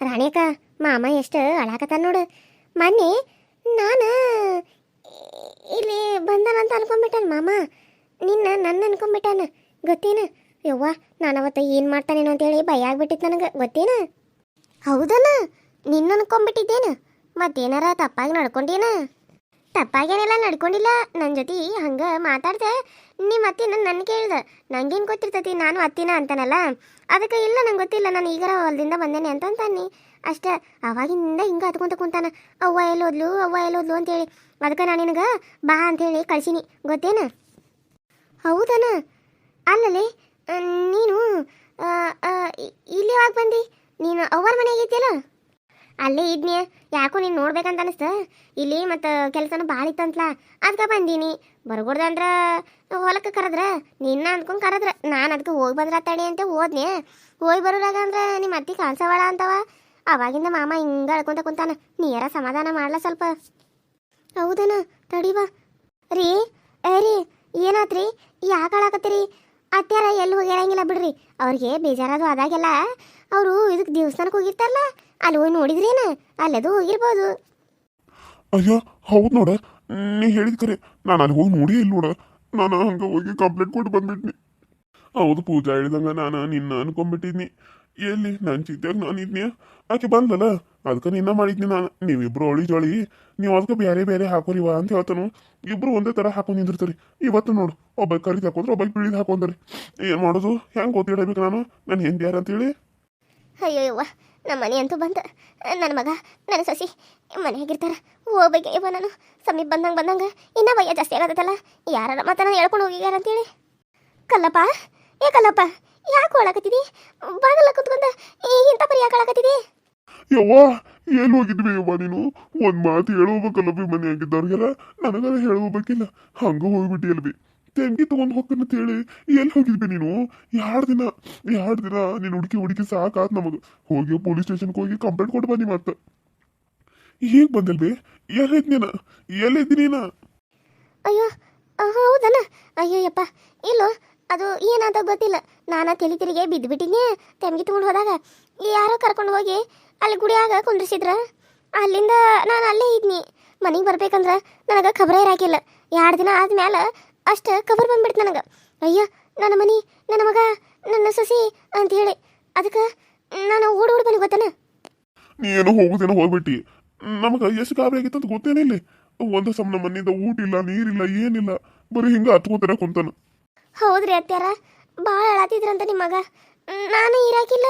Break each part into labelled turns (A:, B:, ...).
A: ರಾಣಿಯಕ್ಕ ಮಾಮ ಎಷ್ಟು ಅಳಾಕತ್ತಾನ ನೋಡು. ಮೊನ್ನೆ ನಾನು ಇಲ್ಲಿ ಬಂದಾನಂತ ಅನ್ಕೊಂಬಿಟ್ಟಾನ ಮಾಮ. ನಿನ್ನ ನನ್ನ ಅನ್ಕೊಂಬಿಟ್ಟಾನ. ಗೊತ್ತೇನ? ಯವ್ವ, ನಾನು ಅವತ್ತು ಏನು ಮಾಡ್ತಾನೇನೋ ಅಂತೇಳಿ ಭಯ ಆಗ್ಬಿಟ್ಟಿತ್ತು ನನಗೆ. ಗೊತ್ತೇನ? ಹೌದಲ್ಲ? ನಿನ್ನ ಅನ್ಕೊಂಬಿಟ್ಟಿದ್ದೇನು? ಮತ್ತೇನಾರ ತಪ್ಪಾಗಿ ನಡ್ಕೊಂಡೇನ? ತಪ್ಪಾಗೇನೆಲ್ಲ ನಡ್ಕೊಂಡಿಲ್ಲ. ನನ್ನ ಜೊತೆ ಹಂಗೆ ಮಾತಾಡ್ದೆ. ನಿಮ್ಮ ಅತ್ತಿನ ನನ್ನ ಕೇಳ್ದೆ. ನಂಗೇನು ಗೊತ್ತಿರ್ತೈತಿ? ನಾನು ಅತ್ತಿನ ಅಂತಾನಲ್ಲ. ಅದಕ್ಕೆ ಇಲ್ಲ, ನಂಗೆ ಗೊತ್ತಿಲ್ಲ. ನಾನು ಈಗಾರ ಹೊಲದಿಂದ ಬಂದೇನೆ ಅಂತ ಅಂತಾನೆ ಅಷ್ಟೇ, ಅವಾಗಿಂದ ಹಿಂಗೆ ಹತ್ಕೊಂತ ಕುಂತಾನ. ಅವ್ವ ಎಲ್ಲೋದ್ಲು ಅವ್ವ ಎಲ್ಲೋದ್ಲು ಅಂತೇಳಿ. ಅದಕ್ಕೆ ನಾನು ನಿನಗೆ ಬಾ ಅಂತೇಳಿ ಕಳ್ಸೀನಿ. ಗೊತ್ತೇನ? ಹೌದನ? ಅಲ್ಲಲ್ಲಿ ನೀನು ಇಲ್ಲಿ ಯಾವಾಗ ಬಂದಿ? ನೀನು ಅವ್ವರ ಮನೆಗೆ ಇದೆಯಲ್ಲ ಅಲ್ಲೇ ಇದ್ನಿ. ಯಾಕೋ ನೀನು ನೋಡ್ಬೇಕಂತ ಅನಿಸ್ತ. ಇಲ್ಲಿ ಮತ್ತು ಕೆಲಸನೂ ಭಾಳ ಇತ್ತಂತ್ಲ. ಅದಕ್ಕೆ ಬಂದೀನಿ. ಬರ್ಗೊಡ್ದಂದ್ರ ಹೊಲಕ್ಕೆ ಕರೆದ್ರ. ನಿನ್ನ ಅಂದ್ಕೊಂಡು ಕರೆದ್ರ. ನಾನು ಅದಕ್ಕೆ ಹೋಗಿ ಬಂದ್ರ ತಡಿ ಅಂತ ಹೋದ್ನಿ. ಹೋಗಿ ಬರೋದಾಗ ನಿಮ್ಮ ಅತ್ತಿ ಕಾಣಿಸವಾಳ ಅಂತವ. ಅವಾಗಿಂದ ಮಾಮ ಹಿಂಗೆ ಅಳ್ಕೊಂತ ಕುಂತಾನ. ನೀರ ಸಮಾಧಾನ ಮಾಡ್ಲ ಸ್ವಲ್ಪ. ಹೌದನ? ತಡಿ ಬಾ. ರೀ, ಏ ರೀ, ಏನಾತ್ರಿ? ಯಾಕೆ ಅಳಾಕತ್ತೀರಿ? ಅತ್ಯಾರ ಎಲ್ಲಿ ಹೋಗಿರಂಗಿಲ್ಲ ಬಿಡ್ರಿ. ಅವ್ರಿಗೆ ಬೇಜಾರದು ಅದಾಗೆಲ್ಲ ಅವರು ಇದಕ್ಕೆ ದೇವಸ್ಥಾನಕ್ಕೆ ಹೋಗಿರ್ತಾರಲ್ಲ, ಅಲ್ಲಿ ಹೋಗಿ ನೋಡಿದ್ರೇನ ಅಲ್ಲದು ಹೋಗಿರ್ಬೋದು.
B: ಅಯ್ಯ, ಹೌದು ನೋಡ. ನೀ ಹೇಳಿದ ಕರೆ, ನಾನು ಅಲ್ಲಿ ಹೋಗಿ ನೋಡಿ ಇಲ್ಲ ನೋಡ. ನಾನು ಹಂಗೆ ಹೋಗಿ ಕಂಪ್ಲೇಂಟ್ ಕೊಟ್ಟು ಬಂದ್ಬಿಟ್ನಿ. ಹೌದು, ಪೂಜಾ ಹೇಳಿದಂಗ ನಾನು ನಿನ್ನ ಅನ್ಕೊಂಡ್ಬಿಟ್ಟಿದ್ನಿ. ಎಲ್ಲಿ ನನ್ನ ಚಿತ್ತಾಗ ನಾನು ಇದ್ನಿ ಆಕೆ ಬಂದಲ್ಲ ಅದಕ್ಕೆ ನಿನ್ನ ಮಾಡಿದ್ನಿ ನಾನು. ನೀವಿಬ್ರು ಅಳಿ ಜೋಳಿ, ನೀವು ಅದಕ್ಕೆ ಬೇರೆ ಬೇರೆ ಹಾಕೋರಿವ ಅಂತ ಹೇಳ್ತಾನು. ಇಬ್ರು ಒಂದೇ ಥರ ಹಾಕೊಂಡು ನಿಂದಿರ್ತಾರೆ. ಇವತ್ತು ನೋಡು, ಒಬ್ಬ ಕರಿದು ಹಾಕೊಂಡ್ರೆ ಒಬ್ಬ ಬಿಳಿದು ಹಾಕೊಂಡ್ರಿ. ಏನು ಮಾಡೋದು? ಹೆಂಗೆ ಗೊತ್ತಿಡಬೇಕು ನಾನು? ನನ್ನ ಹೆಂಡತಿ ಯಾರು ಅಂತೇಳಿ
A: ಅಯ್ಯೋ ಯವ್ವ ನಮ್ಮ ಮನೆ ಅಂತೂ ಬಂತ ನನ್ನ ಮಗ ನನ್ನ ಸೊಸಿ ಮನೆಯಾಗಿರ್ತಾರ ಹೋಗ್ಬೇಕು ಯವ್ವ ನಾನು, ಸಮೀಪ ಬಂದಂಗೆ ಬಂದಂಗೆ ಇನ್ನೂ ಭಯ ಜಾಸ್ತಿ ಆಗತ್ತಲ್ಲ ಯಾರ ಮಾತನ ಹೇಳ್ಕೊಂಡು ಅಂತ ಅಂತೇಳಿ. ಕಲ್ಲಪ್ಪ, ಏ ಕಲ್ಲಪ್ಪ, ಯಾಕೆ ಒಳಕತ್ತಿದಿ ಬಾಗಲ ಕುತ್ಕೊಂಡ ಇಂಥ ಪರಿ ಯಾಕೆ ಒಳಕತ್ತಿದಿ
B: ಯವ್ವ, ಏನು ಹೋಗಿದ್ವಿ ಯವ್ವ ನೀನು? ಒಂದು ಮಾತು ಹೇಳೋಬೇಕಲ್ಲ ಮನೆ ಆಗಿದ್ದವ್ರಿಗೆಲ್ಲ ನನಗಾರ ಹೇಳೋಬೇಕಿಲ್ಲ ಹಂಗೆ ಹೋಗ್ಬಿಟ್ಟಿ ಎಲ್ಲಿ ಬಿ ತೆಂಗಿ ತಗೊಂಡ್ ಹೋಗ್ತಾನ ಅಂತ ಹೇಳಿ ಎಲ್ಲಿ ಹೋಗಿದ್ವಿ ನೀನು? ಎರಡು ದಿನ ಎರಡು ದಿನ ನೀನು ಹುಡುಕಿ ಹುಡುಕಿ ಸಾಕಾತ್ ನಮಗ. ಹೋಗಿ ಪೊಲೀಸ್ ಸ್ಟೇಷನ್ಗೆ ಹೋಗಿ ಕಂಪ್ಲೇಂಟ್ ಕೊಟ್ಟು ಬನ್ನಿ ಮತ್ತೆ. ಈಗ ಬಂದಲ್ಬಿ ಎಲ್ಲಿದ್ ನೀನ? ಎಲ್ಲಿದ್ದಿ ನೀನ?
A: ಅಯ್ಯೋ ಹೌದನ? ಅಯ್ಯೋ, ಯಪ್ಪ. ಇಲ್ಲೋ, ಅದು ಏನಂತ ಗೊತ್ತಿಲ್ಲ. ನಾನು ತಲೆ ತಿರುಗಿ ಬಿದ್ದುಬಿಟ್ಟಿನಿ ತೆಮ್ಗಿ ತಗೊಂಡು ಹೋದಾಗ. ಯಾರೋ ಕರ್ಕೊಂಡು ಹೋಗಿ ಅಲ್ಲಿ ಗುಡಿಯಾಗ ಕುಂದ್ರಿಸಿದ್ರ. ಅಲ್ಲಿಂದ ನಾನು ಅಲ್ಲೇ ಇದ್ನಿ. ಮನೆಗೆ ಬರ್ಬೇಕಂದ್ರೆ ನನಗೆ ಖಬರ ಇರಾಕಿಲ್ಲ. ಎರಡು ದಿನ ಆದ್ಮೇಲೆ ಅಷ್ಟು ಖಬರ್ ಬಂದ್ಬಿಡ್ತು ನನಗೆ. ಅಯ್ಯ ನನ್ನ ಮನಿ ನನ್ನ ಮಗ ನನ್ನ ಸಸಿ ಅಂತ ಹೇಳಿ. ಅದಕ್ಕೆ ನಾನು ಓಡ್ ಓಡ್ ಬನ್ನಿ ನೀನು
B: ನೀ ಏನೋ ಹೋಗುದೇನೋ ಹೋಗ್ಬಿಟ್ಟಿ. ನಮಗ ಎಷ್ಟು ಗಾಬರಿ ಆಗಿತ್ತು ಅಂತ ಗೊತ್ತೇನೇ ಇಲ್ಲಿ? ಒಂದು ಸಮ ನಮ್ಮ ಮನೆಯಿಂದ ಊಟ ಇಲ್ಲ ನೀರಿಲ್ಲ ಏನಿಲ್ಲ. ಬರೀ ಹಿಂಗ ಹತ್ಕೋತಾರ ಕುಂತಾನ.
A: ಹೌದ್ರಿ ಅತ್ಯಾರ ಭಾಳ ಅಳತಿದ್ರಂತ ನಿಮ್ಮ ಮಗ. ನಾನು ಇರಾಕಿಲ್ಲ.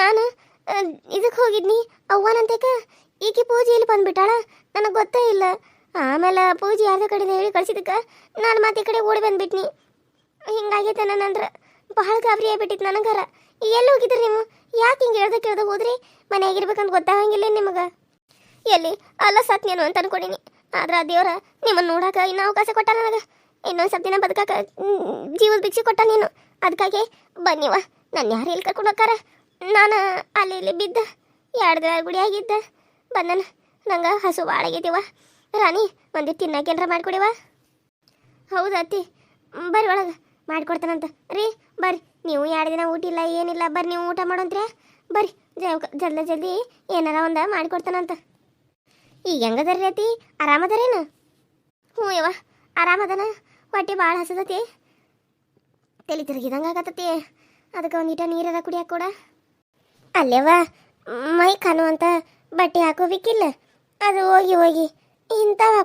A: ನಾನು ಇದಕ್ಕೆ ಹೋಗಿದ್ನಿ. ಅವ್ವನಂತೇಕ. ಈಕೆ ಪೂಜೆ ಇಲ್ಲಿ ಬಂದ್ಬಿಟ್ಟಾಳ. ನನಗೆ ಗೊತ್ತೇ ಇಲ್ಲ. ಆಮೇಲೆ ಪೂಜೆ ಯಾರ ಕಡೆ ಹೇಳಿ ಕಳ್ಸಿದಕ್ಕೆ ನಾನು ಮತ್ತೆ ಈ ಕಡೆ ಓಡಿ ಬಂದ್ಬಿಟ್ನಿ. ಹಿಂಗಾಗೈತೆ ನನ್ನಂದ್ರೆ ಬಹಳ ಗಾಬರಿ ಆಗ್ಬಿಟ್ಟಿತ್ತು ನನಗರ. ಎಲ್ಲಿ ಹೋಗಿದ್ರಿ ನೀವು? ಯಾಕೆ ಹಿಂಗೆ ಹೇಳ್ದ ಕೇಳ್ದ ಹೋದ್ರಿ? ಮನೆಯಾಗಿರ್ಬೇಕಂತ ಗೊತ್ತಾಗಂಗಿಲ್ಲ ನಿಮಗೆ? ಎಲ್ಲಿ? ಅಲ್ಲ ಸತ್ನೇನು ಅಂತ ಅನ್ಕೊಂಡಿನಿ. ಆದ್ರೆ ಆ ದೇವ್ರ ನಿಮ್ಮನ್ನು ನೋಡಾಕ ಇನ್ನೂ ಅವಕಾಶ ಕೊಟ್ಟ ನನಗೆ. ಇನ್ನೊಂದು ಸ್ವಲ್ಪ ದಿನ ಬದುಕಾಕ ಜೀವದ ಭಿಕ್ಷೆ ಕೊಟ್ಟ ನೀನು. ಅದಕ್ಕಾಗಿ ಬನ್ನಿವ ನಾನು ಯಾರು ಇಲ್ಲಿ ಕರ್ಕೊಂಡು ಹೋಗಾರ ನಾನು ಅಲ್ಲಿ ಇಲ್ಲಿ ಬಿದ್ದ. ಎರಡು ದಿನ ಗುಡಿಯಾಗಿದ್ದ ಬಂದನ. ನಂಗೆ ಹಸು ಭಾಳ ಆಗೈತಿವ ರಾಣಿ, ಒಂದು ತಿನ್ನಕ್ಕೇನ್ರ ಮಾಡ್ಕೊಡಿವ? ಹೌದು ಅತ್ತಿ. ಬರ್ರಿ ಒಳಗೆ. ಮಾಡ್ಕೊಡ್ತಾನಂತ. ರೀ, ಬರ್ರಿ. ನೀವು ಎರಡು ದಿನ ಊಟ ಇಲ್ಲ, ಏನಿಲ್ಲ, ಬರ್ರಿ, ನೀವು ಊಟ ಮಾಡೋಂತ್ರಿ. ಬರ್ರಿ ಜಲ್ದ ಜಲ್ದಿ ಏನಾರ ಒಂದು ಮಾಡಿಕೊಡ್ತಾನಂತ. ಈಗ ಹೆಂಗದರ್ರಿ ಅತ್ತಿ? ಆರಾಮದರೇನು? ಹ್ಞೂ ಯವ್ವ, ಆರಾಮದನ. ಹೊಟ್ಟೆ ಭಾಳ ಹಸದತಿ ತಲೆ ತಿರುಗಿದಂಗೆ ಆಗತ್ತತಿ ಅದಕ್ಕೆ ಒಂದೀಟ ನೀರದ ಕುಡಿಯಾಕ ಕೂಡ. ಅಲ್ಲೇವ ಮೈ ಕಾಣುವಂಥ ಅಂತ ಬಟ್ಟೆ ಹಾಕೋಬೇಕಿಲ್ಲ ಅದು ಹೋಗಿ ಹೋಗಿ ಇಂಥವು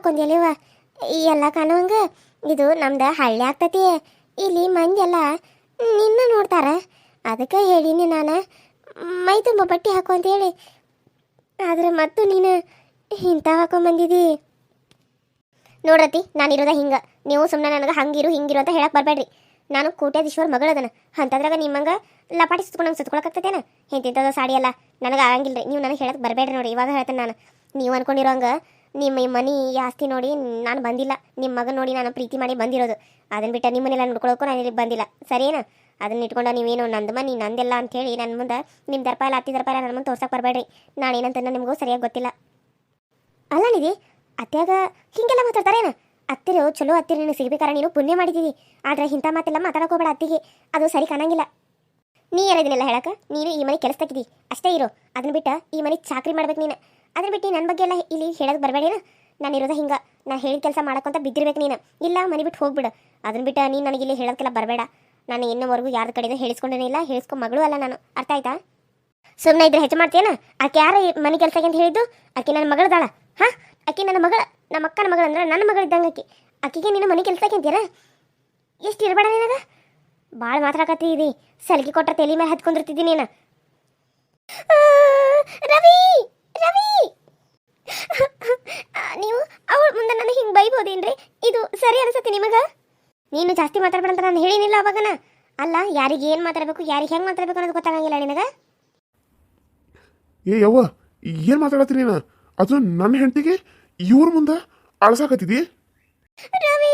A: ಈ ಎಲ್ಲ ಕಾಣುವಂಗ ಇದು ನಮ್ದು ಹಳ್ಳಿ ಆಗ್ತತಿ. ಇಲ್ಲಿ ಎಲ್ಲ ನಿನ್ನ ನೋಡ್ತಾರ. ಅದಕ್ಕೆ ಹೇಳೀನಿ ನಾನು. ಮೈ ತುಂಬ ಬಟ್ಟೆ ಹಾಕು ಅಂತ ಹೇಳಿ. ಆದ್ರೆ ಮತ್ತು ನೀನು ಇಂಥವು ಹಾಕೊಂಬಂದಿದ್ದೀ ನೋಡ್ರತಿ ನಾನು ಇರೋದ ಹಿಂಗೆ. ನೀವು ಸುಮ್ಮನೆ ನನಗೆ ಹಂಗಿರು ಹಿಂಗಿರು ಅಂತ ಹೇಳಕ್ಕೆ ಬರಬೇಡ್ರಿ. ನಾನು ಕೋಟ್ಯಾಧೀಶ್ವರ ಮಗಳದನ ಅಂತದ್ರಾಗ ನಿಮ್ಮಂಗೆ ಲಪಾಟಿ ಸುತ್ಕೊಂಡು ನಂಗೆ ಸುತ್ಕೊಳಕ್ಕಾಗ್ತದೇನ ಇಂತಿಂಥದ್ದು ಸಾಡಿ ಅಲ್ಲ ನನಗೆ ಆಗಂಗಿಲ್ಲ ರೀ ನೀವು ನನಗೆ ಹೇಳಕ್ಕೆ ಬರಬೇಡ್ರಿ ನೋಡಿ ಇವಾಗ ಹೇಳ್ತೇನೆ ನಾನು. ನೀವು ಅನ್ಕೊಂಡಿರೋಂಗ ನಿಮ್ಮ ಈ ಮನಿ ಆಸ್ತಿ ನೋಡಿ ನಾನು ಬಂದಿಲ್ಲ. ನಿಮ್ಮ ಮಗನ ನೋಡಿ ನಾನು ಪ್ರೀತಿ ಮಾಡಿ ಬಂದಿರೋದು. ಅದನ್ನ ಬಿಟ್ಟು ನಿಮ್ಮನ್ನೆಲ್ಲ ನೋಡ್ಕೊಳ್ಳೋಕ್ಕೂ ನಾನು ಇಲ್ಲಿ ಬಂದಿಲ್ಲ. ಸರಿನಾ? ಅದನ್ನ ಇಟ್ಕೊಂಡು ನೀವೇನು ನಂದು ಮನೆ ನಂದೆಲ್ಲ ಅಂತೇಳಿ ನನ್ನ ಮುಂದೆ ನಿಮ್ಮ ದರ್ಪ ಎಲ್ಲ ಹತ್ತಿ ದರ್ಪ ನನ್ನ ಮುಂದೆ ತೋರ್ಸಕ್ಕೆ ಬರಬೇಡ್ರಿ. ನಾನು ಏನಂತ ನಿಮಗೂ ಸರಿಯಾಗಿ ಗೊತ್ತಿಲ್ಲ. ಅಲ್ಲ ನಿಧಿ ಅತ್ಯಾಗ ಹಿಂಗೆಲ್ಲ ಮಾತಾಡ್ತಾರೇನ? ಅತ್ತಿರು ಚಲೋ ಅತ್ತಿರ ನೀನು ಸಿಗ್ಬೇಕಾರ ನೀನು ಪುಣ್ಯ ಮಾಡಿದ್ದೀವಿ ಆದರೆ ಇಂಥ ಮಾತೆಲ್ಲ ಮಾತಾಡೋಕೋಬೇಡ ಅತ್ತಿಗೆ. ಅದು ಸರಿ ಕಾಣಂಗಿಲ್ಲ. ನೀ ಯಾರಿದಿನಲ್ಲ ಹೇಳಕ್ಕೆ ನೀನು ಈ ಮನೆ ಕೆಲಸದಾಗಿದ್ದಿ ಅಷ್ಟೇ ಇರೋ. ಅದನ್ನ ಬಿಟ್ಟು ಈ ಮನೆ ಚಾಕ್ರಿ ಮಾಡ್ಬೇಕು ನೀನು. ಅದನ್ನ ಬಿಟ್ಟು ನನ್ನ ಬಗ್ಗೆ ಎಲ್ಲ ಇಲ್ಲಿ ಹೇಳೋದು ಬರಬೇಡೇನ? ನಾನು ಇರೋದ ಹಿಂಗೆ. ನಾನು ಹೇಳಿದ ಕೆಲಸ ಮಾಡಕ್ಕಂತ ಬಿದ್ದಿರ್ಬೇಕು ನೀನು. ಇಲ್ಲ, ಮನೆ ಬಿಟ್ಟು ಹೋಗ್ಬಿಡು. ಅದನ್ನ ಬಿಟ್ಟು ನೀನು ನನಗೆ ಇಲ್ಲಿ ಹೇಳೋದಕ್ಕೆಲ್ಲ ಬರಬೇಡ. ನಾನು ಇನ್ನೂವರೆಗೂ ಯಾರ ಕಡೆಯಿಂದ ಹೇಳಿಸ್ಕೊಂಡೇನೆ ಇಲ್ಲ. ಹೇಳಿಸ್ಕೊ ಮಗಳು ಅಲ್ಲ ನಾನು. ಅರ್ಥ ಆಯ್ತಾ? ಸುಮ್ಮನೆ ಇದ್ರೆ ಹೆಚ್ಚು ಮಾಡ್ತೀಯನ? ಆಕೆ ಯಾರು ಮನೆ ಕೆಲಸಕ್ಕೆ ಅಂತ ಹೇಳಿದ್ದು? ಆಕೆ ನನ್ನ ಮಗಳದಾಳ. ಹಾಂ? ಆಕೆ ನನ್ನ ಮಗಳ, ನಮ್ಮ ಅಕ್ಕನ ಮಗಳು ಅಂದ್ರೆ ನನ್ನ ಮಗಳು ಇದ್ದಂಗೆ ಆಕೆ. ಆಕೆಗೆ ನೀನು ಮನೆ ಕೆಲಸಕ್ಕೆ ಅಂತೀರ ಎಷ್ಟು ಇರಬೇಡ ನಿನಗ? ಭಾಳ ಮಾತಾಡಕತ್ತಿ ಇದಿ. ಸಲಿಗೆ ಕೊಟ್ಟ ತಲೆ ಮೇಲೆ ಹತ್ಕೊಂಡಿರ್ತಿದ್ದೀನಿ ನೀನು. ರವಿ ರವಿ ಆ, ನೀವು ಅವಳ ಮುಂದೆ ನನಗೆ ಹಿಂಗೆ ಬೈಬೋದೇನ್ರಿ ಇದು ಸರಿ ಅನ್ಸತ್ತೆ ನಿಮಗ? ನೀನು ಜಾಸ್ತಿ ಮಾತಾಡ್ಬೇಡ ಅಂತ ನಾನು ಹೇಳಿನಿಲ್ಲ ಅವಾಗನ. ಅಲ್ಲ ಯಾರಿಗೆ ಏನು ಮಾತಾಡಬೇಕು ಯಾರಿಗೆ ಹೆಂಗೆ ಮಾತಾಡಬೇಕು ಅನ್ನೋದು ಗೊತ್ತಾಗಂಗಿಲ್ಲ ನಿನಗ?
B: ಏ ಯವ್ವ ಏನ್ ಮಾತಾಡತ್ತೀನಿ ನೀನು? ಅದು ನನ್ನ ಹೆಂಡತಿಗೆ ಇವ್ರ ಮುಂದೆ ಅಳಸಾಕತ್ತಿದಿ?
A: ರವಿ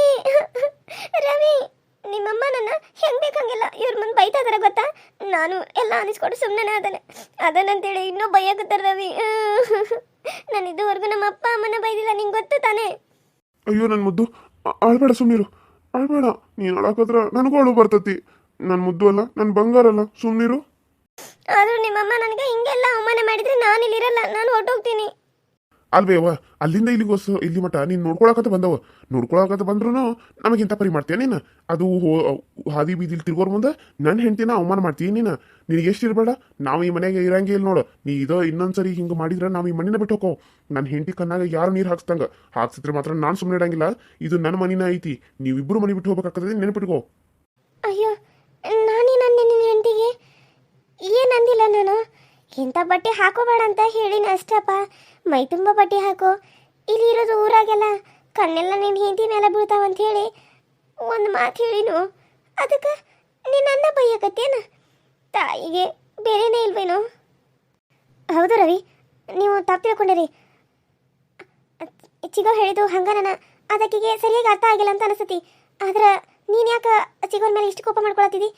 A: ರವಿ ನಿಮ್ಮಮ್ಮ ನನ್ನ ಹೆಂಗ್ ಬೇಕಂಗಿಲ್ಲ ಇವ್ರ ಮುಂದೆ ಬೈತಾ ಇದಾರೆ ಗೊತ್ತಾ? ನಾನು ಎಲ್ಲ ಅನಿಸ್ಕೊಂಡು ಸುಮ್ಮನೆ ಅದನ್ನ ಅದನ್ನಂತೇಳಿ ಇನ್ನೂ ಬೈಯಾಕತ್ತಾರ ರವಿ. ನಾನು ಇದುವರೆಗೂ ನಮ್ಮ ಅಪ್ಪ ಅಮ್ಮನ ಬೈದಿಲ್ಲ ನಿಂಗೆ ಗೊತ್ತು ತಾನೇ?
B: ಅಯ್ಯೋ ನನ್ನ ಮುದ್ದು ಅ- ಸುಮ್ನಿರು. ಆಳ್ಬೇಡ. ನೀನು ಅಳಕೋದ್ರ ನನಗೂ ಅಳು ಬರ್ತತಿ. ನನ್ನ ಮುದ್ದು ಅಲ್ಲ ನನ್ನ ಬಂಗಾರ ಅಲ್ಲ. ಸುಮ್ನಿರು.
A: ಆದ್ರೂ ನಿಮ್ಮಮ್ಮ ನನಗೆ ಹಿಂಗೆಲ್ಲ ಅವಮಾನ ಮಾಡಿದ್ರೆ ನಾನು ಇಲ್ಲಿರಲ್ಲ ನಾನು ಹೊರಟೋಗ್ತೀನಿ.
B: ಅಲ್ವೇವ ಅಲ್ಲಿಂದ ಇಲ್ಲಿಗೋಸ್ ಇಲ್ಲಿ ಮಠ, ನೀನು ನೋಡ್ಕೊಳಕತ್ತ ಬಂದವ. ನೋಡ್ಕೊಳಕತ್ತ ಬಂದ್ರು ನಮಗಿಂತ ಪರಿ ಮಾಡ್ತೀಯ ನೀನು? ಅದು ಹಾದಿ ಬೀದಿಲಿ ತಿರ್ಗೋರ್ ಮುಂದೆ ನನ್ನ ಹೆಂಡ್ತಿನ ಅವಮಾನ ಮಾಡ್ತೀಯ ನೀನು? ನಿನಗೆ ಎಷ್ಟು ಇರಬೇಡ? ನಾವು ಈ ಮನೆಗೆ ಇರಂಗೆ ಇಲ್ಲ ನೋಡು. ನೀ ಇದೋ ಇನ್ನೊಂದ್ಸರಿ ಹಿಂಗೆ ಮಾಡಿದ್ರೆ ನಾವು ಈ ಮನಿನ ಬಿಟ್ಟು ಹೋಗೋ ನನ್ನ ಹೆಂಡತಿ ಕಣ್ಣಾಗ ಯಾರು ನೀರು ಹಾಕ್ಸ್ದಂಗ. ಹಾಕ್ಸಿದ್ರೆ ಮಾತ್ರ ನಾನು ಸುಮ್ಮನೆ ಇಡಂಗಿಲ್ಲ. ಇದು ನನ್ನ ಮನಿನ ಐತಿ. ನೀವಿಬ್ರು ಮನೆ ಬಿಟ್ಟು ಹೋಗ್ಬೇಕಾಗ್ತದೆ ನೆನಪಿಟ್ಕೋ.
A: ಅಯ್ಯೋ, ನಾನೇ ನನ್ನ ಹೆಂಡತಿಗೆ? ಏನು ನಾನು? ಇಂಥ ಬಟ್ಟೆ ಹಾಕೋಬೇಡ ಅಂತ ಹೇಳಿನ ಅಷ್ಟಪ್ಪ. ಮೈ ತುಂಬ ಬಟ್ಟೆ ಹಾಕೋ. ಇಲ್ಲಿ ಇರೋದು ಊರಾಗೆಲ್ಲ ಕಣ್ಣೆಲ್ಲ ನಿನ್ನ ಹೆಂಡತಿ ಮೇಲೆ ಬೀಳ್ತಾವಂತ ಹೇಳಿ ಒಂದು ಮಾತು ಹೇಳಿನು. ಅದಕ್ಕೆ ನೀನು ಅನ್ನ ಬೈಯಕತ್ತೇನ? ತಾಯಿಗೆ ಬೇರೆನೇ ಇಲ್ವೇನು? ಹೌದು ರವಿ, ನೀವು ತಪ್ಪು ತಿಳ್ಕೊಂಡಿರಿ. ಚಿಗೋ ಹೇಳಿದ್ದು ಹಂಗ ನನ್ನ ಅದಕ್ಕಿಗೆ ಸರಿಯಾಗಿ ಅರ್ಥ ಆಗಿಲ್ಲ ಅಂತ ಅನಿಸ್ತತಿ. ಆದ್ರೆ ನೀನು ಯಾಕೆ ಚಿಗೋನ ಮೇಲೆ ಇಷ್ಟು ಕೋಪ ಮಾಡ್ಕೊಳತ್ತಿದ್ದಿ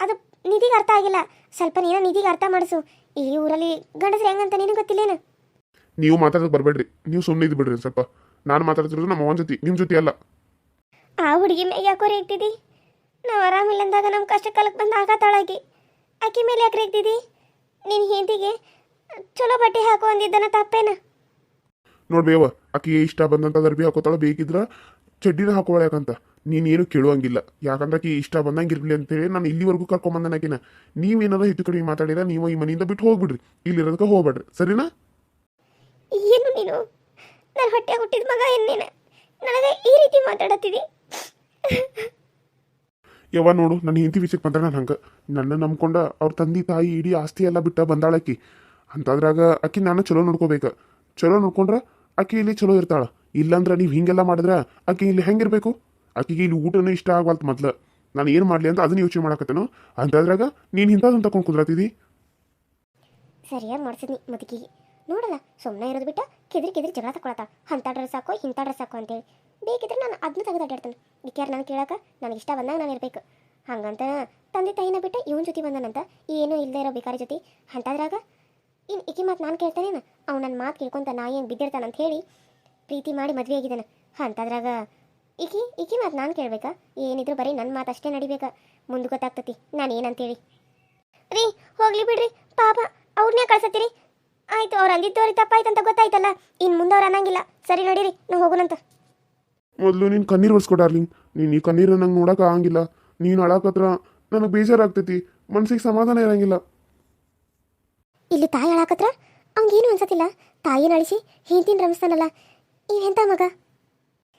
A: ಅದು ನಿಧಿಗೆ ಅರ್ಥ ಆಗಿಲ್ಲ. ಸ್ವಲ್ಪ ನೀನು ನಿಧಿಗೆ ಅರ್ಥ ಮಾಡಿಸು. ಈ ಊರಲ್ಲಿ ಗಂಡಸ್ರು ಹೆಂಗಂತ ನಿನಗೆ ಗೊತ್ತಿಲ್ಲೇನು?
B: ನೀವು ಮಾತಾಡೋದು ಬರಬೇಡ್ರಿ. ನೀವು ಸುಮ್ಮನೆ ಇದ್ದು ಬಿಡ್ರಿ ಸ್ವಲ್ಪ. ನಾನು ಮಾತಾಡ್ತಿರೋದು ನಮ್ಮ ಅವನ ಜೊತೆ ನಿಮ್ಮ ಜೊತೆ ಅಲ್ಲ.
A: ಆ ಹುಡುಗಿ ಮೇಲೆ ಯಾಕೋ ರೇಗ್ತಿದ್ದಿ ನಾವು ಆರಾಮಿಲ್ಲ ಅಂದಾಗ ನಮ್ಮ ಕಷ್ಟ ಕಾಲಕ್ಕೆ ಬಂದು ಆಗತ್ತಾಳಾಗಿ ಆಕೆ ಮೇಲೆ ಯಾಕೆ ರೇಗ್ತಿದ್ದಿ ನಿನ್ನ ಹೆಂಡತಿಗೆ ಚಲೋ ಬಟ್ಟೆ ಹಾಕೋ ಅಂದಿದ್ದನ ತಪ್ಪೇನ?
B: ನೋಡ್ಬೇವ ಆಕೆ ಇಷ್ಟ ಬಂದಂತ ಅರ್ಬಿ ಹಾಕೋತಾಳ ಬೇಕಿದ್ರ ಚಡ್ಡಿನ ಹಾಕೋಳ ಯಾಕಂತ. ನೀನೇನು ಕೇಳುವಂಗಿಲ್ಲ. ಯಾಕಂದ್ರೆ ಆಕಿ ಇಷ್ಟ ಬಂದಂಗೆ ಅಂತ ಅಂತೇಳಿ ನಾನು ಇಲ್ಲಿವರೆಗೂ ಕರ್ಕೊಂಬಂದನ ಆಕಿನ. ನೀವೇನಾರ ಹೆಚ್ಚು ಕಡಿಮೆ ಮಾತಾಡಿದ್ರೆ ನೀವು ಈ ಮನೆಯಿಂದ ಬಿಟ್ಟು ಹೋಗ್ಬಿಡ್ರಿ. ಇಲ್ಲಿರೋದಕ್ಕೆ ಹೋಗ್ಬೇಡ್ರಿ. ಸರಿನಾ?
A: ಏನು ನೀನು? ನನ್ನ ಹೊಟ್ಟೆ ಹುಟ್ಟಿದ ಮಗ ಏನೇನು ನನಗೆ ಈ ರೀತಿ ಮಾತಾಡತ್ತಿದಿ?
B: ಯವ್ವ ನೋಡು ನನ್ನ ಹೆಂಡತಿ ವಿಷಯಕ್ಕೆ ಬಂದ್ರೆ ನಾನು ಹಂಗೆ. ನನ್ನ ನಂಬ್ಕೊಂಡ ಅವ್ರ ತಂದೆ ತಾಯಿ ಇಡೀ ಆಸ್ತಿ ಎಲ್ಲ ಬಿಟ್ಟ ಬಂದಾಳಕ್ಕಿ ಅಂತದ್ರಾಗ ಅಕ್ಕಿ ನಾನು ಚಲೋ ನೋಡ್ಕೋಬೇಕು. ಚಲೋ ನೋಡ್ಕೊಂಡ್ರೆ ಅಕ್ಕಿ ಇಲ್ಲಿ ಚಲೋ ಇರ್ತಾಳ. ಇಲ್ಲಾಂದ್ರೆ ನೀವು ಹಿಂಗೆಲ್ಲ ಮಾಡಿದ್ರೆ ಅಕ್ಕಿ ಇಲ್ಲಿ ಹೆಂಗಿರ್ಬೇಕು? ಆಕಿಗೆ ಇಲ್ಲಿ ಊಟನೂ ಇಷ್ಟ ಆಗವಲ್ತು ಮೊದ್ಲು. ನಾನು ಏನು ಮಾಡಲಿ ಅಂತ ಅದನ್ನ ಯೋಚನೆ ಮಾಡಕತ್ತೇನು? ಅಂತದ್ರಾಗ ನೀನು ಇಂಥದನ್ನು ತಗೊಂಡು ಕುದ್ರತಿದಿ?
A: ಸರಿಯಾಗಿ ಮಾಡ್ಸಿದ್ನಿ ಮದಕಿಗೆ. ನೋಡಲ್ಲ ಸುಮ್ಮನೆ ಇರೋದು ಬಿಟ್ಟ ಕೆದ್ರಿ ಕೆದ್ರಿ ಜಗಳ ತಕೊಳತ್ತ ಅಂಥ ಡ್ರೆಸ್ ಹಾಕೋ ಇಂಥ ಡ್ರೆಸ್ ಹಾಕೋ ಅಂತೇಳಿ. ಬೇಕಿದ್ರೆ ನಾನು ಅದನ್ನ ತೆಗೆದು ಅಡ್ಡಾಡ್ತಾನೆ ಈಕ್ಯಾರು ನಾನು ಕೇಳಕ್ಕೆ ನನಗೆ ಇಷ್ಟ ಬಂದಾಗ ನಾನು ಇರಬೇಕು. ಹಂಗಂತ ತಂದೆ ತಾಯಿನ ಬಿಟ್ಟು ಇವನ ಜೊತೆ ಬಂದನಂತ ಏನೂ ಇಲ್ಲದೆ ಇರೋ ಬೇಕಾರಿ ಜೊತೆ. ಅಂಥದ್ರಾಗ ಇನ್ನು ಇಕಿ ಮಾತು ನಾನು ಕೇಳ್ತಾನೇನು? ಅವ್ನು ನನ್ನ ಮಾತು ಕೇಳ್ಕೊಂತ ನಾ ಏನು ಬಿದ್ದಿರ್ತಾನಂತ ಹೇಳಿ ಪ್ರೀತಿ ಮಾಡಿ ಮದುವೆ ಆಗಿದ್ದಾನೆ. ಅಂತಾದ್ರಾಗ ಈಕಿ ಈಕಿ ಮಾತು ನಾನು ಕೇಳ್ಬೇಕಾ? ಏನಿದ್ರು ಬರೀ ನನ್ನ ಮಾತು ಅಷ್ಟೇ ನಡಿಬೇಕಾ? ಮುಂದೆ ಗೊತ್ತಾಗ್ತತಿ ನಾನು ಏನಂತೇಳಿ. ರೀ ಹೋಗ್ಲಿ ಬಿಡ್ರಿ ಪಾಪ ಅವ್ರನ್ನೇ ಕಳ್ಸತ್ತೀರಿ ಆಯ್ತು ಅವ್ರು ಅಂದಿದ್ದವ್ರಿಗೆ ತಪ್ಪಾಯ್ತು ಅಂತ ಗೊತ್ತಾಯ್ತಲ್ಲ ಇನ್ನು ಮುಂದೆ ಅವ್ರು ಅನ್ನಂಗಿಲ್ಲ. ಸರಿ ನಡೀರಿ ನಾವು ಹೋಗೋಣಂತ.
B: ಮೊದಲು ನೀನು ಕಣ್ಣೀರು ಒರೆಸ್ಕೊಡಾರ್ಲಿಂಗ್ ನೀನು ಈ ಕಣ್ಣೀರು ನಂಗೆ ನೋಡಕ್ಕೆ ಆಗಂಗಿಲ್ಲ. ನೀನು ಅಳಾಕತ್ರ ನನಗೆ ಬೇಜಾರಾಗ್ತೈತಿ. ಮನ್ಸಿಗೆ ಸಮಾಧಾನ ಇರಂಗಿಲ್ಲ.
A: ಇಲ್ಲಿ ತಾಯಿ ಅಳಾಕತ್ರ ಅವ್ನಿಗೇನು ಅನ್ಸತ್ತಿಲ್ಲ. ತಾಯಿನ ಅಳಿಸಿ ಹೇಳ್ತೀನಿ ರಮಿಸ್ತಾನಲ್ಲ. ಇವೆಂತ ಮಗ?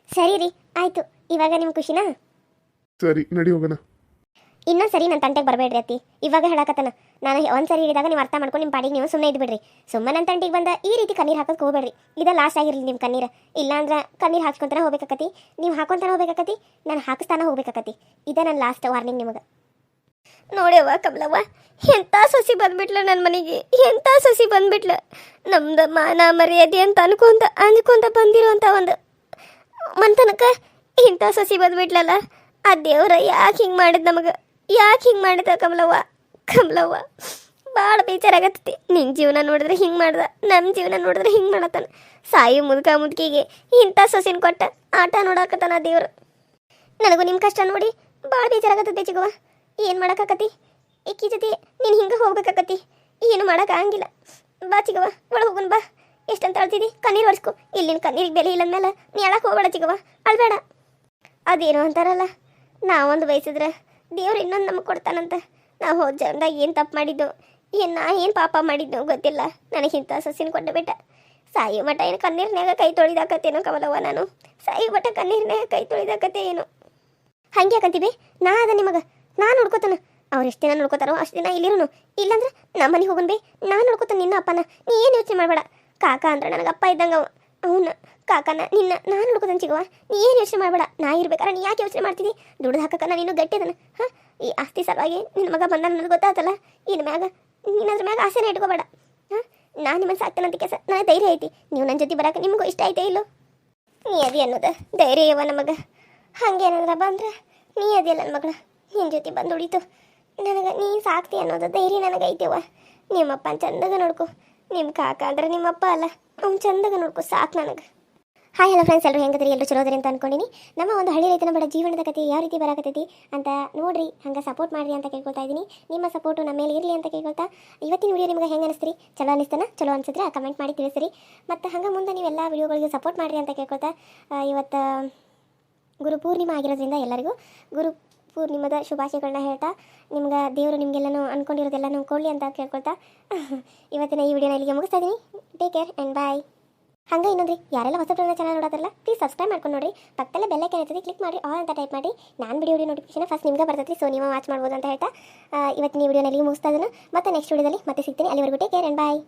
A: ಸರಿ ರೀ ಆಯ್ತು ಇವಾಗ ನಿಮ್ಮ ಖುಷಿನಾ?
B: ಸರಿ ನಡಿ ಹೋಗೋಣ.
A: ಇನ್ನ ಸರಿ ನನ್ನ ತಂಟೆಗೆ ಬರಬೇಡ್ರಿ ಅತ್ತಿ. ಇವಾಗ ಹೇಳಕತ್ತನ. ನಾನು ಒಂದು ಸರಿ ಹೇಳಿದಾಗ ನೀವು ಅರ್ಥ ಮಾಡ್ಕೊಂಡು ನಿಮ್ಮ ಪಾಡಿಗೆ ನೀವು ಸುಮ್ಮನೆ ಇದ್ಬಿಡ್ರಿ. ಸುಮ್ಮನೆ ನನ್ನ ತಂಟಿಗೆ ಬಂದ ಈ ರೀತಿ ಕಣ್ಣೀರು ಹಾಕೋಕೆ ಹೋಗ್ಬೇಡ್ರಿ. ಇದ ಲಾಸ್ಟ್ ಆಗಿರಲಿ ನಿಮ್ಮ ಕಣ್ಣೀರು. ಇಲ್ಲಾಂದ್ರೆ ಕಣ್ಣೀರ್ ಹಾಕ್ಸ್ಕೊಂತಾನೆ ಹೋಗ್ಬೇಕಾಕತಿ ನೀವು ಹಾಕೊಂತಾನೆ ಹೋಗ್ಬೇಕಾಕತಿ ನಾನು ಹಾಕಿಸ್ತಾನೆ ಹೋಗ್ಬೇಕಾಕತಿ ಇದ ನನ್ನ ಲಾಸ್ಟ್ ವಾರ್ನಿಂಗ್ ನಿಮಗೆ. ನೋಡ್ಯವ್ವ ಕಮಲವ್ವ ಎಂಥ ಸಸಿ ಬಂದ್ಬಿಟ್ಲ ನನ್ನ ಮನೆಗೆ. ಎಂಥ ಸಸಿ ಬಂದ್ಬಿಟ್ಲ. ನಮ್ದು ಮಾನ ಮರ್ಯಾದೆ ಅಂತ ಅನ್ಕೊಂತ ಅನ್ಕೊಂತ ಬಂದಿರೋಂಥ ಒಂದು ಮಂತನಕ ಇಂಥ ಸಸಿ ಬಂದ್ಬಿಟ್ಲಲ್ಲ? ಆ ದೇವ್ರ ಯಾಕೆ ಹಿಂಗೆ ಮಾಡಿದ್ ನಮಗೆ? ಯಾಕೆ ಹಿಂಗೆ ಮಾಡಿದ ಕಮಲವ್ವ? ಕಮಲವ್ವ ಭಾಳ ಬೇಜಾರಾಗತ್ತತಿ. ನಿನ್ನ ಜೀವನ ನೋಡಿದ್ರೆ ಹಿಂಗೆ ಮಾಡ್ದ ನಮ್ಮ ಜೀವನ ನೋಡಿದ್ರೆ ಹಿಂಗೆ ಮಾಡತ್ತಾನ. ಸಾಯಿ ಮುದುಕ ಮುದುಕಿಗೆ ಇಂಥ ಸೊಸಿನ ಕೊಟ್ಟ ಆಟ ನೋಡಾಕತ್ತಾನ ದೇವ್ರು. ನನಗೂ ನಿಮ್ಮ ಕಷ್ಟ ನೋಡಿ ಭಾಳ ಬೇಜಾರಾಗತ್ತೆ ಚಿಗುವ. ಏನು ಮಾಡೋಕ್ಕಾಕತಿ ಈಕಿ ಜೊತೆ ನೀನು ಹಿಂಗೆ ಹೋಗ್ಬೇಕಾಕತಿ ಏನು ಮಾಡೋಕ್ಕಾಗಂಗಿಲ್ಲ ಬಾ ಚಿಗವ, ಒಳಗೆ ಹೋಗೋಣ ಬಾ. ಎಷ್ಟಂತ ಅಳ್ತಿದಿ ಕಣ್ಣೀರು ಒರೆಸ್ಕೊ. ಇಲ್ಲಿನ ಕಣ್ಣೀರಿಗೆ ಬೆಲೆ ಇಲ್ಲ ಅಂದ್ಮೇಲೆ ನೀ ಅಳಕ್ಕೆ ಹೋಗ್ಬೇಡ ಚಿಗವ ಅಳ್ಬೇಡ ಅದೇನು ಅಂತಾರಲ್ಲ. ನಾವೊಂದು ಬಯಸಿದ್ರೆ ದೇವ್ರು ಇನ್ನೊಂದು ನಮಗೆ ಕೊಡ್ತಾನಂತ. ನಾವು ಹೋದ ಜನ್ದಾಗ ಏನು ತಪ್ಪು ಮಾಡಿದ್ದು ಏನು ನಾ ಏನು ಪಾಪ ಮಾಡಿದ್ದು ಗೊತ್ತಿಲ್ಲ. ನನಗೆ ಇಂಥ ಸಸಿನ ಕೊಟ್ಟು ಬಿಟ್ಟ. ಸಾಯಿ ಮಠ ಏನು ಕಣ್ಣೀರ್ನ್ಯಾಗ ಕೈ ತೊಳಿದಾಕತ್ತೇನೋ ಕಮಲವ್ವ ನಾನು. ಸಾಯಿ ಮಠ ಕಣ್ಣೀರ್ನ್ಯಾಗ ಕೈ ತೊಳಿದಾಕತ್ತೆ ಏನು ಹಂಗೆ ಯಾಕಂತೀವಿ? ನಾ ಅದ ನಿಮಗೆ. ನಾನು ನೋಡ್ಕೋತಾನ. ಅವ್ರು ಎಷ್ಟು ದಿನ ನೋಡ್ಕೋತಾರೋ ಅಷ್ಟು ದಿನ ಇಲ್ಲಿರೋನು. ಇಲ್ಲಾಂದ್ರೆ ನಮ್ಮ ಮನೆಗೆ ಹೋಗೋಣ ಬೇ. ನಾನು ನೋಡ್ಕೋತಾನೆ ನಿನ್ನ ಅಪ್ಪನ. ನೀ ಏನು ಯೋಚನೆ ಮಾಡಬೇಡ. ಕಾಕ ಅಂದ್ರೆ ನನಗೆ ಅಪ್ಪ ಇದ್ದಂಗೆ ಅವ. ಅವನು, ಕಾಕನ, ನಿನ್ನ, ನಾನು ನೋಡ್ಕೋತಾನೆ ಸಿಗುವ ನೀ ಏನು ಯೋಚನೆ ಮಾಡಬೇಡ. ನಾ ಇರ್ಬೇಕಾರೆ ನೀ ಯಾಕೆ ಯೋಚನೆ ಮಾಡ್ತೀನಿ ದುಡ್ದು ಹಾಕಕ್ಕ ನಾನು ಇನ್ನೂ ಗಟ್ಟಿ ಅದನ್ನ ಹಾಂ? ಈ ಆಸ್ತಿ ಸಲುವಾಗಿ ನಿನ್ನ ಮಗ ಬಂದ ನನಗೆ ಗೊತ್ತಾತಲ್ಲ? ಇನ್ನು ಮ್ಯಾಗ, ನೀನು ಅದ್ರ ಮ್ಯಾಗ ಆಸೆನ ಇಟ್ಕೋಬೇಡ. ಹಾಂ? ನಾನು ನಿಮ್ಮನ್ನು ಅಂತ ಕೆಲಸ ನನಗೆ ಧೈರ್ಯ ಐತಿ. ನೀವು ನನ್ನ ಜೊತೆ ಬರಕ್ಕೆ ನಿಮಗೂ ಇಷ್ಟ ಐತೆ ಇಲ್ಲೋ? ನೀ ಅದೇ ಅನ್ನೋದ ಧೈರ್ಯ ಇವ ನಮಗ ಹಂಗೇನಾದ್ರ ಬಂದ್ರೆ ನೀ ಅದೇ ನನ್ನ ಮಗಳ ನಿನ್ನ ಜೊತೆ ಬಂದು ಉಳಿತು. ನನಗೆ ನೀ ಸಾಕ್ತಿ ಅನ್ನೋದು ಧೈರ್ಯ ನನಗೆ ಐತೆವ ನಿಮ್ಮಪ್ಪನ ಚಂದಾಗ ನೋಡ್ಕೊ. ನಿಮ್ಮ ಕಾಕ ಅಂದ್ರೆ ನಿಮ್ಮಪ್ಪ ಅಲ್ಲ? ಅವ್ನು ಚಂದಾಗ ನೋಡ್ಕೊ, ಸಾಕು ನನಗೆ. ಹಾಯ್ ಹಲೋ ಫ್ರೆಂಡ್ಸ್ ಎಲ್ಲರೂ ಹೆಂಗದ್ರಿ? ಎಲ್ಲರೂ ಚಲೋದ್ರಿ ಅಂತ ಅನ್ಕೊಂಡಿನಿ. ನಮ್ಮ ಒಂದು ಹಳ್ಳಿ ರೈತನ ಬಡ ಜೀವನದ ಕತೆ ಯಾವ ರೀತಿ ಬರಾಕತೈತಿ ಅಂತ ನೋಡ್ರಿ, ಹಂಗೆ ಸಪೋರ್ಟ್ ಮಾಡ್ರಿ ಅಂತ ಕೇಳ್ಕೊಳ್ತಾ ಇದ್ದೀನಿ ನಿಮ್ಮ ಸಪೋರ್ಟು ನಮ್ಮ ಮೇಲೆ ಇರಲಿ ಅಂತ ಕೇಳ್ಕೊಳ್ತಾ ಇವತ್ತಿನ ವಿಡಿಯೋ ನಿಮಗೆ ಹೆಂಗೆ ಅನಿಸ್ತೀರಿ? ಚಲೋ ಅನಿಸ್ತಾನ? ಚಲೋ ಅನ್ಸಿದ್ರೆ ಕಮೆಂಟ್ ಮಾಡಿ ತಿಳಿಸ್ರಿ. ಮತ್ತು ಹಂಗೆ ಮುಂದೆ ನೀವೆಲ್ಲ ವಿಡಿಯೋಗಳಿಗೆ ಸಪೋರ್ಟ್ ಮಾಡ್ರಿ ಅಂತ ಕೇಳ್ಕೊಳ್ತಾ ಇವತ್ತು, ಗುರು ಪೂರ್ಣಿಮಾ ಆಗಿರೋದ್ರಿಂದ ಎಲ್ಲರಿಗೂ, ಗುರು ಪೂರ್ಣಿಮದ ಶುಭಾಶಯಗಳನ್ನ ಹೇಳ್ತಾ, ನಿಮ್ಗೆ ದೇವರು ನಿಮಗೆಲ್ಲನೂ ಅನ್ಕೊಂಡಿರೋದೆಲ್ಲನೂ ಕೊಡಲಿ ಅಂತ ಕೇಳ್ಕೊಳ್ತಾ, ಇವತ್ತಿನ ಈ ವಿಡಿಯೋನ ಇಲ್ಲಿಗೆ ಮುಗಿಸ್ತಾ ಇದ್ದೀನಿ ಟೇಕ್ ಕೇರ್ ಆ್ಯಂಡ್ ಬಾಯ್ ಹಂಗೆ ಇನ್ನೊಂದ್ರಿ, ಯಾರೆಲ್ಲ ಹೊಸ ಚಾನಲ್ ನೋಡೋದಲ್ಲ ಪ್ಲೀಸ್ ಸಬ್ಸ್ಕ್ರೈಬ್ ಮಾಡ್ಕೊಂಡು ನೋಡಿ ಪಕ್ಕದಲ್ಲೇ ಬೆಲ್ಲ ಇರ್ತದೆ ಕ್ಲಿಕ್ ಮಾಡಿ ಆಲ್ ಅಂತ ಟೈಪ್ ಮಾಡಿ. ನಾನು ವಿಡಿಯೋ ನೋಟಿಫಿಕೇಶನ್ ಫಸ್ಟ್ ನಿಮ್ಗೆ ಬರ್ತೈತಿ ಸೊ ನೀವು ವಾಚ್ ಮಾಡ್ಬೋದು ಅಂತ ಹೇಳ್ತಾ. ಇವತ್ತಿನ ವಿಡಿಯೋನಲ್ಲಿ ಮುಗಿಸ್ತಾ ಇದನ್ನು ಮತ್ತೆ ನೆಕ್ಸ್ಟ್ ವಿಡಿಯೋದಲ್ಲಿ ಮತ್ತೆ ಸಿಗ್ತೀನಿ. ಅಲ್ಲಿವರೆಗೂ ಟೇಕ್ ಕೇರ್ ಆ್ಯಂಡ್ ಬಾಯ್